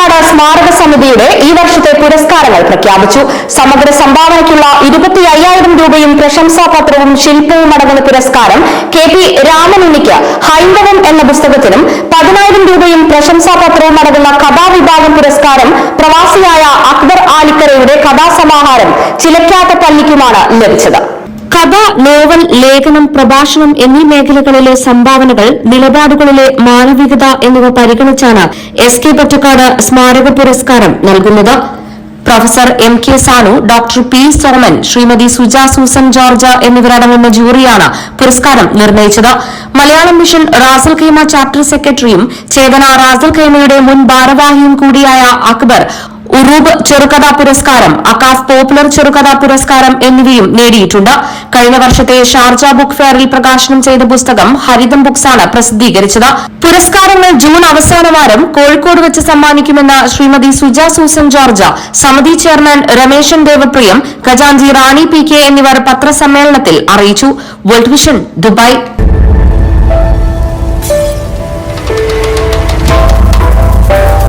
പൊറ്റക്കാട് സ്മാരക സമിതിയുടെ ഈ വർഷത്തെ പുരസ്കാരങ്ങൾ പ്രഖ്യാപിച്ചു. സമഗ്ര സംഭാവനയ്ക്കുള്ള ഇരുപത്തി അയ്യായിരം രൂപയും പ്രശംസാപത്രവും ശില്പവും അടങ്ങുന്ന പുരസ്കാരം കെ പി രാമനുണ്ണിക്ക് ഹൈന്ദവം എന്ന പുസ്തകത്തിനും പതിനായിരം രൂപയും പ്രശംസാപത്രവും അടങ്ങുന്ന കഥാവിഭാഗം പുരസ്കാരം പ്രവാസിയായ അക്ബർ ആലിക്കരയുടെ കഥാസമാഹാരം ചിലക്കാത്ത പള്ളിക്കുമാണ് ലഭിച്ചത്. കഥ നോവൽ ലേഖനം പ്രഭാഷണം എന്നീ മേഖലകളിലെ സംഭാവനകൾ നിലപാടുകളിലെ മാനവികത എന്നിവ പരിഗണിച്ചാണ് എസ് കെ പൊറ്റക്കാട് സ്മാരക പുരസ്കാരം നൽകുന്നത്. Professor M K Sanu doctor P Soman Shrimati Suja Susan George എന്നിവരടങ്ങുന്ന ജൂറിയാണ് പുരസ്കാരം നിർണയിച്ചത്. Malayalam mission Ras Al Khaimah chapter സെക്രട്ടറിയും ചേതന റാസൽ ഖൈമയുടെ മുൻ ഭാരവാഹിയും കൂടിയായ അക്ബർ ഉറൂബ് ചെറുകഥാ പുരസ്കാരം അക്കാസ് പോപ്പുലർ ചെറുകഥാ പുരസ്കാരം എന്നിവയും നേടിയിട്ടുണ്ട്. കഴിഞ്ഞ വർഷത്തെ ഷാർജ ബുക്ക് ഫെയറിൽ പ്രകാശനം ചെയ്ത പുസ്തകം ഹരിതം ബുക്സാണ് പ്രസിദ്ധീകരിച്ചത്. പുരസ്കാരങ്ങൾ ജൂൺ അവസാന വാരം കോഴിക്കോട് വെച്ച് സമ്മാനിക്കുമെന്ന് ശ്രീമതി സുജ സൂസൻ ജോർജ സമിതി ചെയർമാൻ രമേശൻ ദേവപ്രിയം ഖജാൻജി റാണി പി കെ എന്നിവർ പത്രസമ്മേളനത്തിൽ അറിയിച്ചു. World vision Dubai